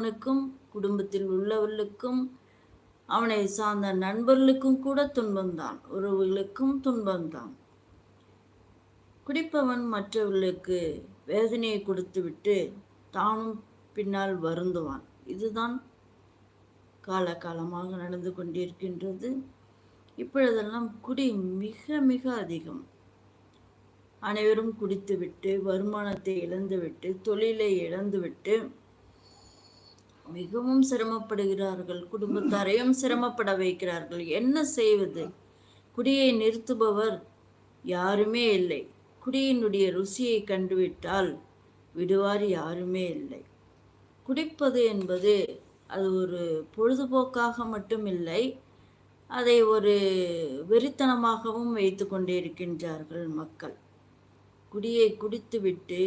அவனுக்கும் குடும்பத்தில் உள்ளவர்களுக்கும் அவனை சார்ந்த நண்பர்களுக்கும் கூட துன்பம்தான் உறவுகளுக்கும் துன்பம்தான் குடிப்பவன் மற்றவர்களுக்கு வேதனையை கொடுத்துவிட்டு தானும் பின்னால் வருந்துவான். இதுதான் காலகாலமாக நடந்து கொண்டிருக்கின்றது. இப்பொழுதெல்லாம் குடி மிக மிக அதிகம். அனைவரும் குடித்துவிட்டு வருமானத்தை இழந்துவிட்டு தொழிலை இழந்துவிட்டு மிகவும் சிரமப்படுகிறார்கள். குடும்பத்தாரையும் சிரமப்பட வைக்கிறார்கள். என்ன செய்வது? குடியை நிறுத்துபவர் யாருமே இல்லை. குடியினுடைய ருசியை கண்டுவிட்டால் விடுவார் யாருமே இல்லை. குடிப்பது என்பது அது ஒரு பொழுதுபோக்காக மட்டும் இல்லை அதை ஒரு வெறித்தனமாகவும் வைத்து கொண்டிருக்கின்றார்கள் மக்கள். குடியை குடித்துவிட்டு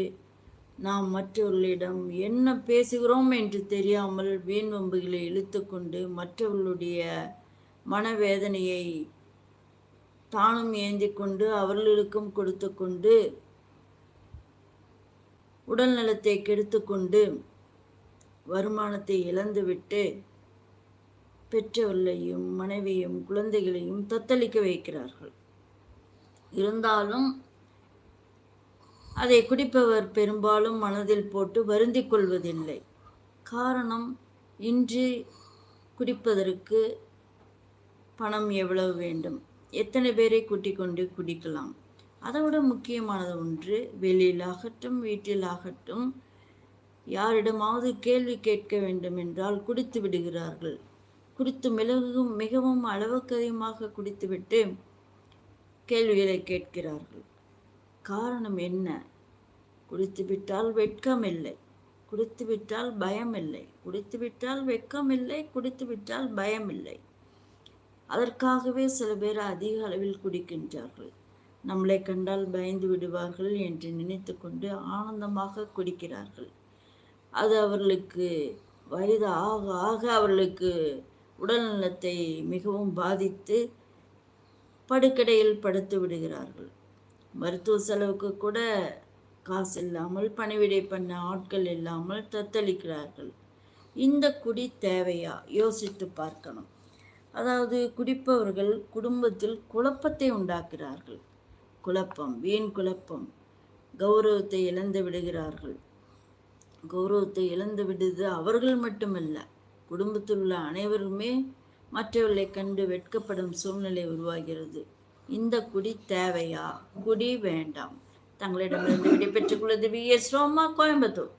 நாம் மற்றவர்களிடம் என்ன பேசுகிறோம் என்று தெரியாமல் வீண் வம்புகளை இழுத்துக்கொண்டு மற்றவர்களுடைய மனவேதனையை தானும் ஏந்தி கொண்டு அவர்களுக்கும் கொடுத்து கொண்டு உடல் நலத்தை கெடுத்து கொண்டு வருமானத்தை இழந்துவிட்டு பெற்றவர்களையும் மனைவியும் குழந்தைகளையும் தத்தளிக்க வைக்கிறார்கள். இருந்தாலும் அதை குடிப்பவர் பெரும்பாலும் மனதில் போட்டு வருந்திக் கொள்வதில்லை காரணம் இன்று குடிப்பதற்கு பணம் எவ்வளவு வேண்டும்? எத்தனை பேரை கூட்டிக் கொண்டு குடிக்கலாம்? அதோட முக்கியமானது ஒன்று வெளியில் ஆகட்டும் வீட்டில் ஆகட்டும் யாரிடமாவது கேள்வி கேட்க வேண்டும் என்றால் குடித்து விடுகிறார்கள். குடித்து மிளகும் மிகவும் அளவுக்கு அதிகமாக குடித்துவிட்டு கேள்விகளை கேட்கிறார்கள். காரணம் என்ன? குடித்துவிட்டால் வெட்கம் இல்லை குடித்துவிட்டால் பயம் இல்லை குடித்துவிட்டால் வெட்கம் இல்லை குடித்துவிட்டால் பயம் இல்லை அதற்காகவே சில பேர் அதிக அளவில் குடிக்கின்றார்கள். நம்மளை கண்டால் பயந்து விடுவார்கள் என்று நினைத்து கொண்டு ஆனந்தமாக குடிக்கிறார்கள். அது அவர்களுக்கு வயது ஆக ஆக அவர்களுக்கு உடல் நலத்தை மிகவும் பாதித்து படுக்கடையில் படுத்து விடுகிறார்கள். மருத்துவ செலவுக்கு கூட காசு இல்லாமல் பணிவிடை பண்ண ஆட்கள் இல்லாமல் தத்தளிக்கிறார்கள். இந்த குடி தேவையா? யோசித்து பார்க்கணும். அதாவது குடிப்பவர்கள் குடும்பத்தில் குழப்பத்தை உண்டாக்குகிறார்கள். குழப்பம் வீண் குழப்பம். கௌரவத்தை இழந்து விடுகிறார்கள். கௌரவத்தை இழந்து விடுது அவர்கள் மட்டுமல்ல குடும்பத்தில் உள்ள அனைவருமே மற்றவர்களை கண்டு வெட்கப்படும் சூழ்நிலை உருவாகிறது. இந்த குடி தேவையா? குடி வேண்டாம். தங்களிடமிருந்து விடைபெற்றுக் கொள்வது வி எஸ் ரோமா கோயம்புத்தூர்.